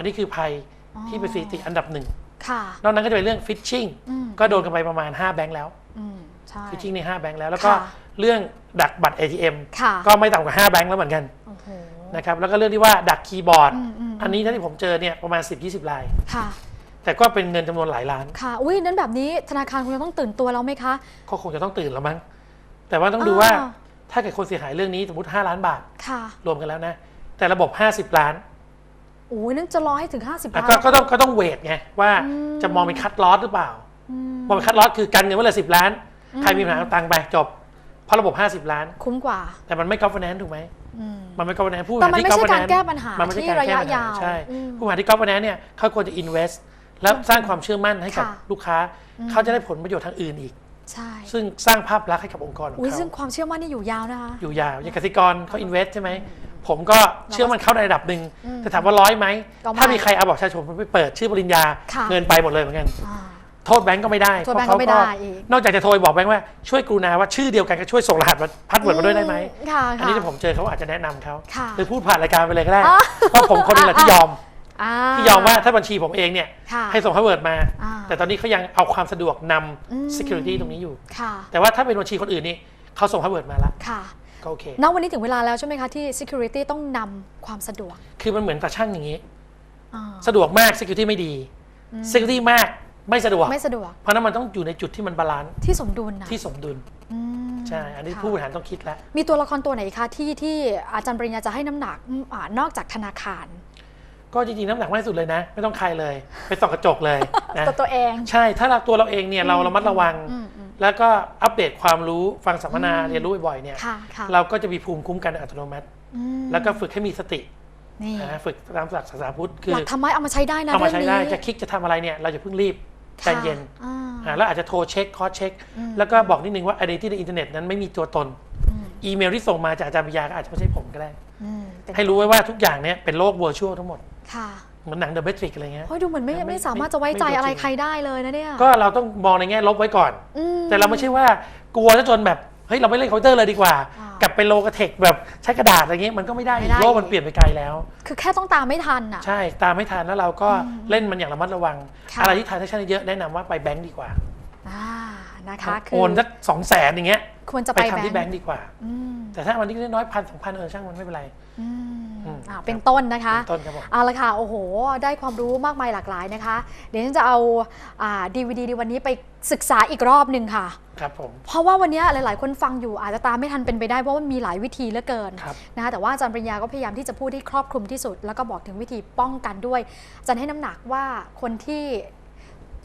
อันนี้คือภัยอ๋อที่เป็นสถิติอันดับหนึ่งค่ะนอกนั้นก็จะเป็นเรื่องฟิชชิงอืมก็โดนกันไปประมาณ 5 แบงค์แล้วอืมใช่ฟิชชิงใน5แบงค์แล้ว แล้วก็ค่ะเรื่องดักบัตร ATM ค่ะก็ไม่ต่ำกว่า 5 แบงค์แล้วเหมือนกันโอ้โหนะครับแล้วก็เรื่องที่ว่าดักคีย์บอร์ดอืมอืมอันนี้ถ้าที่ผมเจอเนี่ยประมาณ 10-20รายค่ะแต่ก็เป็นเงินจำนวนหลายล้าน ค่ะ อุ้ยนั้นแบบนี้ธนาคารคงจะต้องตื่นตัวแล้วไหมคะ ก็คงจะต้องตื่นแล้วมั้ง แต่ว่าต้องดูว่าอ่าถ้าเกิดคนเสียหายเรื่องนี้สมมติ 5 ล้านบาทค่ะรวมกันแล้วนะ แต่ระบบ 50 ล้าน โอ้ยนั่นจะรอให้ถึง 50อะล้าน ก็ก็ต้องก็ต้องเวทไงว่าอืม จะมองเป็นคัดลอสหรือเปล่า อืม มองเป็นคัดลอสคือกันเงินไว้เลยสิล้าน อืม ใครมีปัญหาเอาตังค์ไปจบ เพราะระบบ 50 ล้าน คุ้มกว่าแต่มันไม่ governance ถูกไหมอืม มันไม่ governance ผู้บแต่ริหารมันที่ไม่ใช่การ governance แก้ปัญหามันไม่ใช่ที่การระแก้ยะปัญหายาวใช่อืมผู้บริหารที่ governance เนี่ยเขาควรจะ invest แล้วสร้างความเชื่อมั่นให้กับค่ะลูกค้า อืม เขาจะได้ผลประโยชน์ทางอื่นอีก ใช่ซึ่งสร้างภาพลักษณ์ให้กับองค์กรของอุ้ยเขาซึ่งความเชื่อมั่นนี่อยู่ยาวนะคะ อยู่ยาวอย่างกสิกรเขา invest ใช่ไหม ผมก็เชื่อมันเข้าในระดับหนึ่งอืมแต่ถามว่าร้อยไหม ก็ไม่ถ้ามีใครเอาบอกประชาชนไปเปิดชื่อปริญญาค่ะ เงินไปหมดเลยเหมือนกัน อ่า โทษแบงก์ก็ไม่ได้โทษแบงก์เพราะก็ไม่ได้เขาอีก นอกจากจะโทรไปบอกแบงก์ว่าช่วยกรุณาว่าชื่อเดียวกันก็ช่วยส่งรหัสพัสเวิร์ดมาด้วยได้ไหมค่ะอันนี้ถ้าผมเจอเขาอาจจะแนะนำเขาค่ะหรือพูดผ่านรายการไปเลยก็ได้ อ๋อ เพราะผมคนหนึงแหละที่ยอมอ่าที่ยอมว่าถ้าบัญชีผมเองเนี่ยค่ะให้ส่งพาสเวิร์ดมา อ่าแต่ตอนนี้เขายังเอาความสะดวกนอืมำ security ตรงนี้อยู่ ค่ะ แต่ว่าถ้าเป็นบัญชีคนอื่นนี่เขาส่งพาสเวิร์ดมาละ ค่ะ ก็โอเค ณวันนี้ถึงเวลาแล้วใช่ไหมคะที่ security ต้องนำความสะดวกคือมันเหมือนตาช่างอย่างนี้ อ่าสะดวกมาก security ไม่ดี security มากไม่สะดวก ไม่สะดวกเพราะนั้นมันต้องอยู่ในจุดที่มันบาลานซ์ที่สมดุลนะที่สมดุล อืมใช่ อันนี้ค่ะผู้บริหารต้องคิดแล้ว มีตัวละครตัวไหนคะที่ที่อาจารย์ปริญญาจะให้น้ำหนักอืมอ่านอกจากธนาคารก็จริงๆน้ำหนักมากที่สุดเลยนะ ไม่ต้องใครเลย ไปส่องกระจกเลยนะ ตัวตัวเอง ใช่ ถ้าเราตัวเราเองเนี่ยเราระมัดระวัง อืมอืม แล้วก็อัปเดตความรู้ฟังสัมมนาเรียนรู้บ่อยๆเนี่ยค่ะค่ะเราก็จะมีภูมิคุ้มกันอัตโนมัติ อืมแล้วก็ฝึกให้มีสตินี่นะฝึกตามหลักศาสนาพุทธคือหลักธรรมะเอามาใช้ได้นะเอามาใช้ได้เรื่องนี้จะคิดจะทำอะไรเนี่ยเราจะเพิ่งรีบใจเย็นค่ะอ่า อ่าแล้วอาจจะโทรเช็คคอเช็ค อืม แล้วก็บอกนิดนึงว่า identity ในอินเทอร์เน็ตนั้นไม่มีตัวตน อืมอีเมลที่ส่งมาจากอาจารย์ปิยาก็อาจจะไม่ใช่ผมก็ได้ อืมเป็นให้รู้ไว้ว่าทุกอย่างเนี่ยเป็นโลก virtual ทั้งหมด ค่ะ เหมือนหนัง The Matrix อะไรเงี้ย โอ้ยดูเหมือนไม่ไม่ไม่สามารถไม่จะไว้ใจไม่อะไรจริงใครได้เลยนะเนี่ย ก็เราต้องมองในแง่ลบไว้ก่อน อืม แต่เราไม่ใช่ว่ากลัวซะจนแบบ เฮ้ย เราไม่เล่นคอมพิวเตอร์เลยดีกว่า อ่ากกลับไปโลกระเทคแบบใช้กระดาษอะไรเงี้ยมันก็ไม่ได้ไม่ได้ โลกมันเปลี่ยนไปไกลแล้ว คือแค่ต้องตามไม่ทันอะ ใช่ตามไม่ทันแล้วเราก็เล่นมันอย่างระมัดระวัง ค่ะ อะไรที่ทานเทคชั่นเยอะแนะนำว่าไปแบงก์ดีกว่าอ่านะคะคืโอนสักสองแสนอย่างเงี้ยควรจะไปไปทำที่แบแบงงค์ก์ดีกว่า อืมแต่ถ้าวันนี้น้อยพันสองพันเออช่างมันไม่เป็นไร อืม อืมอ่าเป็นต้นนะคะเป็นต้นครับผมเอาละค่ะ โอ้โห ได้ความรู้มากมายหลากหลายนะคะ เดี๋ยวฉันจะเอาดีวดีในวันนี้ไปศึกษาอีกรอบหนึ่งค่ะ ครับผม เพราะว่าวันนี้หลาย ๆ คนฟังอยู่อาจจะตามไม่ทันเป็นไปได้เพราะว่ามีหลายวิธีเหลือเกินครับนะคะแต่ว่าอาจารย์ปริญญาก็พยายามที่จะพูดให้ครอบคลุมที่สุด แล้วก็บอกถึงวิธีป้องกันด้วยอาจารย์ให้น้ำหนักว่าคนที่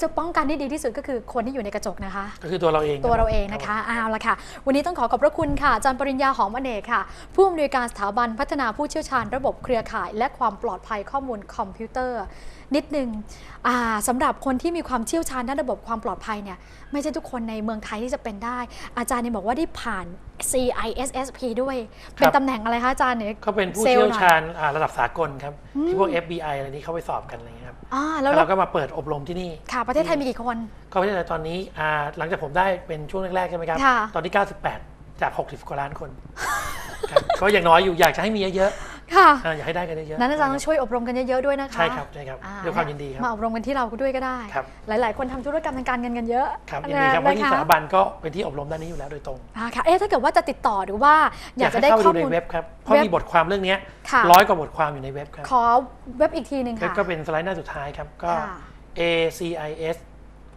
จะป้องกันได้ดีที่สุดก็คือคนที่อยู่ในกระจกนะคะ ก็คือตัวเราเองตัวเราเองนะคะเอาละค่ะ วันนี้ต้องขอขอบพระคุณค่ะอาจารย์ปริญญาหอมอเนกค่ะ ผู้อำนวยการสถาบันพัฒนาผู้เชี่ยวชาญระบบเครือข่าย และความปลอดภัยข้อมูลคอมพิวเตอร์ นิดนึงอ่าสำหรับคนที่มีความเชี่ยวชาญด้านระบบความปลอดภัยเนี่ยไม่ใช่ทุกคนในเมืองไทยที่จะเป็นได้ อาจารย์เนี่ยบอกว่าได้ผ่าน CISSP ด้วย เป็นตำแหน่งอะไรคะอาจารย์เนี่ยเขาเป็นผู้ซลเชี่ยวหน่อชาญอ่าระดับสากลครับ ที่พวก FBI อะไรนี้เขาไปสอบกันอะไรเงี้ยครับอ่าแล้วแล้วเราเราก็มาเปิดอบรมที่นี่ ค่ะ ประเทศไทยมีกี่คนก็ประเทศไทยตอนนี้อ่าหลังจากผมได้เป็นช่วงแรกๆใช่ไหมครับค่ะตอนที่ 98 จาก 60 กว่าล้านคนครับก็อย่างน้อยอยู่อยากจะให้มีเยอะ ค่ะๆอ่าอยากให้ได้กันเยอะๆนั้นอาจารย์ต้องช่วยอบรมกันเยอะๆด้วยนะคะใช่ครับใช่ครับอ่ด้วยความยินดีครับมาอบรมกันที่เราด้วยก็ได้ ครับ หลายๆ คนทำธุรกรรมทางการเงินกันเยอะครับยินดีครับเพนะราะที่คะสถาบันก็เป็นที่อบรมด้านนี้อยู่แล้วโดยตรงอ่าค่ะเอ๊ะถ้าเกิดว่าจะติดต่อหรือว่าอยากจะได้ให้เข้าไปข้อดูมูลในเว็บครับเพราะเว็บมีบทความเรื่องเนี้ยค่ะร้อยกว่าบทความอยู่ในเว็บครับขอเว็บอีกทีหนึ่งเว็บค่ะก็เป็นสไลด์หน้าสุดท้ายครับก็ค่ะ acis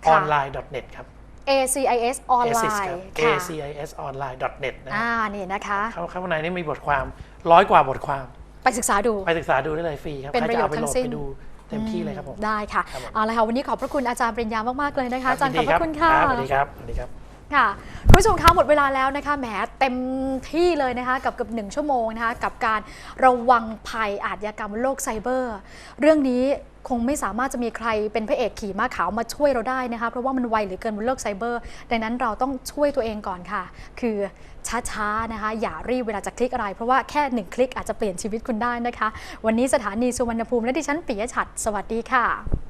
ค่ะ online net ครับ ACIS ออนไล ACIS น์ครับค่ะ acis online net นะคอ่ารับนี่นะคะเข้าข้างในนี่มีบทความร้อยกว่าบทความ ไปศึกษาดู ไปศึกษาดูได้เลยฟรีครับเป็นใครจะเอาไปโหลดประโยชน์ทั้งสิ้นไปดูเต็มที่เลยครับผมได้ค่ะครับผมเอาละค่ะวันนี้ขอบพระคุณอาจารย์ปริญญามากๆเลยนะคะอาจารย์ขยิอบนพดีระคุณค่ะรับสวัสดีครับสวัสดีครับ ค่ะคุณผู้ชมคะหมดเวลาแล้วนะคะแหมเต็มที่เลยนะคะกับเกับหนึ่งชั่วโมงนะคะกับการระวังภัยอาชญากรรมบนโลกไซเบอร์ เรื่องนี้คงไม่สามารถจะมีใครเป็นพระเอกขี่ม้าขาวมาช่วยเราได้นะคะเพราะว่ามันไวเหลือเกินบนโลกไซเบอร์ ดังนั้นเราต้องช่วยตัวเองก่อนค่ะ คือช้าๆนะคะอย่ารีบเวลาจะคลิกอะไร เพราะว่าแค่หนึ่งคลิกอาจจะเปลี่ยนชีวิตคุณได้นะคะ วันนี้สถานีสุวรรณภูมิและดิฉันปิยะฉัตรสวัสดีค่ะ